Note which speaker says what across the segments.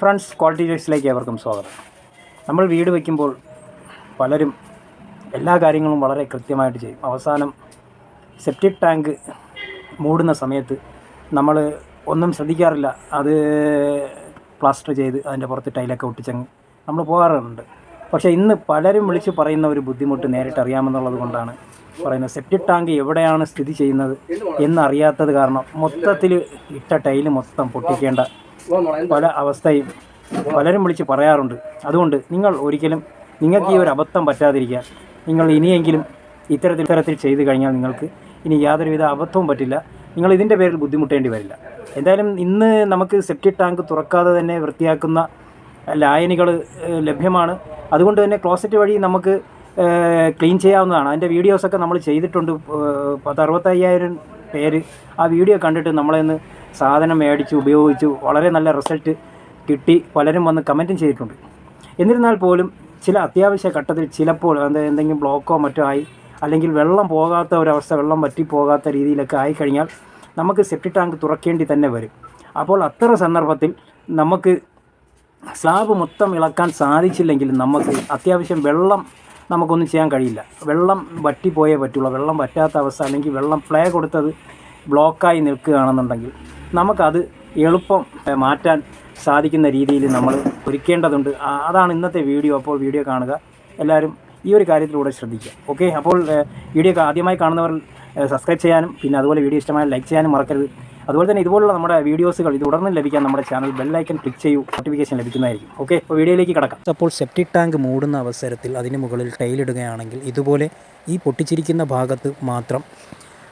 Speaker 1: Friends quality ചോയ്സിലേക്ക് ഏവർക്കും സ്വാഗതം. നമ്മൾ വീട് വയ്ക്കുമ്പോൾ പലരും എല്ലാ കാര്യങ്ങളും വളരെ കൃത്യമായിട്ട് ചെയ്യും. അവസാനം സെപ്റ്റിക് ടാങ്ക് മൂടുന്ന സമയത്ത് നമ്മൾ ഒന്നും ശ്രദ്ധിക്കാറില്ല. അത് പ്ലാസ്റ്റർ ചെയ്ത് അതിന്റെ പുറത്ത് ടൈലൊക്കെ ഒട്ടിച്ചങ്ങ് നമ്മൾ പോകാറുണ്ട്. പക്ഷേ ഇന്ന് പലരും വിളിച്ച് പറയുന്ന ഒരു ബുദ്ധിമുട്ട് നേരിട്ട് അറിയാമെന്നുള്ളത് കൊണ്ടാണ് പറയുന്നത്. സെപ്റ്റിക് ടാങ്ക് എവിടെയാണ് സ്ഥിതി ചെയ്യുന്നത് എന്നറിയാത്തത് കാരണം മൊത്തത്തിൽ ഇട്ട ടൈൽ മൊത്തം പൊട്ടിക്കേണ്ട പല അവസ്ഥയും പലരും വിളിച്ച് പറയാറുണ്ട്. അതുകൊണ്ട് നിങ്ങൾ ഒരിക്കലും നിങ്ങൾക്ക് ഈ ഒരു അബദ്ധം പറ്റാതിരിക്കാൻ നിങ്ങൾ ഇനിയെങ്കിലും ഇത്തരത്തിൽ ഇത്തരത്തിൽ ചെയ്തു കഴിഞ്ഞാൽ നിങ്ങൾക്ക് ഇനി യാതൊരുവിധ അബദ്ധവും പറ്റില്ല. നിങ്ങൾ ഇതിന്റെ പേരിൽ ബുദ്ധിമുട്ടേണ്ടി വരില്ല. എന്തായാലും ഇന്ന് നമുക്ക് സെപ്റ്റിക് ടാങ്ക് തുറക്കാതെ തന്നെ വൃത്തിയാക്കുന്ന ലായനികൾ ലഭ്യമാണ്. അതുകൊണ്ട് തന്നെ ക്ലോസറ്റ് വഴി നമുക്ക് ക്ലീൻ ചെയ്യാവുന്നതാണ്. അതിന്റെ വീഡിയോസൊക്കെ നമ്മൾ ചെയ്തിട്ടുണ്ട്. പത്ത് അറുപത്തയ്യായിരം പേര് ആ വീഡിയോ കണ്ടിട്ട് നമ്മളെന്ന് സാധനം മേടിച്ച് ഉപയോഗിച്ചു വളരെ നല്ല റിസൾട്ട് കിട്ടി. പലരും വന്ന് കമന്റും ചെയ്തിട്ടുണ്ട്. എന്നിരുന്നാൽ പോലും ചില അത്യാവശ്യ ഘട്ടത്തിൽ ചിലപ്പോൾ എന്താ എന്തെങ്കിലും ബ്ലോക്കോ മറ്റോ ആയി അല്ലെങ്കിൽ വെള്ളം പോകാത്ത ഒരവസ്ഥ വെള്ളം വറ്റി പോകാത്ത രീതിയിലൊക്കെ ആയിക്കഴിഞ്ഞാൽ നമുക്ക് സെപ്റ്റി ടാങ്ക് തുറക്കേണ്ടി തന്നെ വരും. അപ്പോൾ അത്തരം സന്ദർഭത്തിൽ നമുക്ക് സ്ലാബ് മൊത്തം ഇളക്കാൻ സാധിച്ചില്ലെങ്കിലും നമുക്ക് അത്യാവശ്യം വെള്ളം നമുക്കൊന്നും ചെയ്യാൻ കഴിയില്ല. വെള്ളം വറ്റിപ്പോയേ പറ്റുള്ളൂ. വെള്ളം വറ്റാത്ത അവസ്ഥ അല്ലെങ്കിൽ വെള്ളം പ്ലേ കൊടുത്തത് ബ്ലോക്കായി നിൽക്കുകയാണെന്നുണ്ടെങ്കിൽ നമുക്കത് എളുപ്പം മാറ്റാൻ സാധിക്കുന്ന രീതിയിൽ നമ്മൾ ഒരുക്കേണ്ടതുണ്ട്. അതാണ് ഇന്നത്തെ വീഡിയോ. അപ്പോൾ വീഡിയോ കാണുക. എല്ലാവരും ഈ ഒരു കാര്യത്തിലൂടെ ശ്രദ്ധിക്കുക. ഓക്കെ? അപ്പോൾ വീഡിയോ ആദ്യമായി കാണുന്നവർ സബ്സ്ക്രൈബ് ചെയ്യാനും പിന്നെ അതുപോലെ വീഡിയോ ഇഷ്ടമായ ലൈക്ക് ചെയ്യാനും മറക്കരുത്. അതുപോലെ തന്നെ ഇതുപോലുള്ള നമ്മുടെ വീഡിയോസുകൾ ഇത് ഉടനെ ലഭിക്കാൻ നമ്മുടെ ചാനൽ ബെല്ലൈക്കൻ ക്ലിക്ക് ചെയ്യൂ. നോട്ടിഫിക്കേഷൻ ലഭിക്കുന്നതായിരിക്കും. ഓക്കെ? അപ്പോൾ വീഡിയോയിലേക്ക് കിടക്കാം. അപ്പോൾ സെപ്റ്റിക് ടാങ്ക് മൂടുന്ന അവസരത്തിൽ അതിന് മുകളിൽ ടൈലിടുകയാണെങ്കിൽ ഇതുപോലെ ഈ പൊട്ടിച്ചിരിക്കുന്ന ഭാഗത്ത് മാത്രം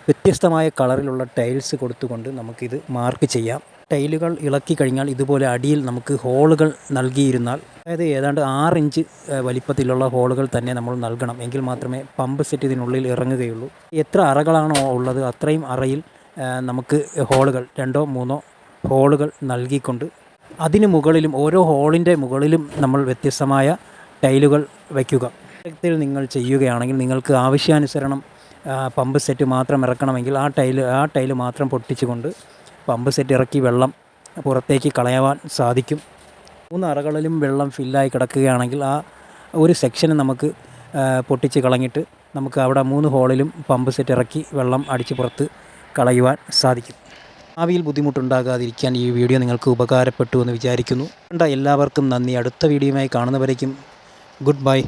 Speaker 1: വ്യത്യസ്തമായ കളറിലുള്ള ടൈൽസ് കൊടുത്തുകൊണ്ട് നമുക്കിത് മാർക്ക് ചെയ്യാം. ടൈലുകൾ ഇളക്കി കഴിഞ്ഞാൽ ഇതുപോലെ അടിയിൽ നമുക്ക് ഹോളുകൾ നൽകിയിരുന്നാൽ അതായത് ഏതാണ്ട് ആറ് ഇഞ്ച് വലിപ്പത്തിലുള്ള ഹോളുകൾ തന്നെ നമ്മൾ നൽകണം. എങ്കിൽ മാത്രമേ പമ്പ് സെറ്റ് ഇതിനുള്ളിൽ ഇറങ്ങുകയുള്ളൂ. എത്ര അറകളാണോ ഉള്ളത് അത്രയും അറയിൽ നമുക്ക് ഹോളുകൾ രണ്ടോ മൂന്നോ ഹോളുകൾ നൽകിക്കൊണ്ട് അതിന് മുകളിലും ഓരോ ഹോളിന്റെ മുകളിലും നമ്മൾ വ്യത്യസ്തമായ ടൈലുകൾ വയ്ക്കുക. നിങ്ങൾ ചെയ്യുകയാണെങ്കിൽ നിങ്ങൾക്ക് ആവശ്യാനുസരണം പമ്പ് സെറ്റ് മാത്രം ഇറക്കണമെങ്കിൽ ആ ടൈൽ ആ ടൈൽ മാത്രം പൊട്ടിച്ചുകൊണ്ട് പമ്പ് സെറ്റ് ഇറക്കി വെള്ളം പുറത്തേക്ക് കളയാൻ സാധിക്കും. മൂന്ന് അറകളിലും വെള്ളം ഫില്ലായി കിടക്കുകയാണെങ്കിൽ ആ ഒരു സെക്ഷന് നമുക്ക് പൊട്ടിച്ച് കളഞ്ഞിട്ട് നമുക്ക് അവിടെ മൂന്ന് ഹോളിലും പമ്പ് സെറ്റ് ഇറക്കി വെള്ളം അടിച്ച് പുറത്ത് കളയുവാൻ സാധിക്കും. ഭാവിയിൽ ബുദ്ധിമുട്ടുണ്ടാകാതിരിക്കാൻ ഈ വീഡിയോ നിങ്ങൾക്ക് ഉപകാരപ്പെട്ടു എന്ന് വിചാരിക്കുന്നു. എല്ലാവർക്കും നന്ദി. അടുത്ത വീഡിയോയുമായി കാണുന്നവരേക്കും ഗുഡ് ബൈ.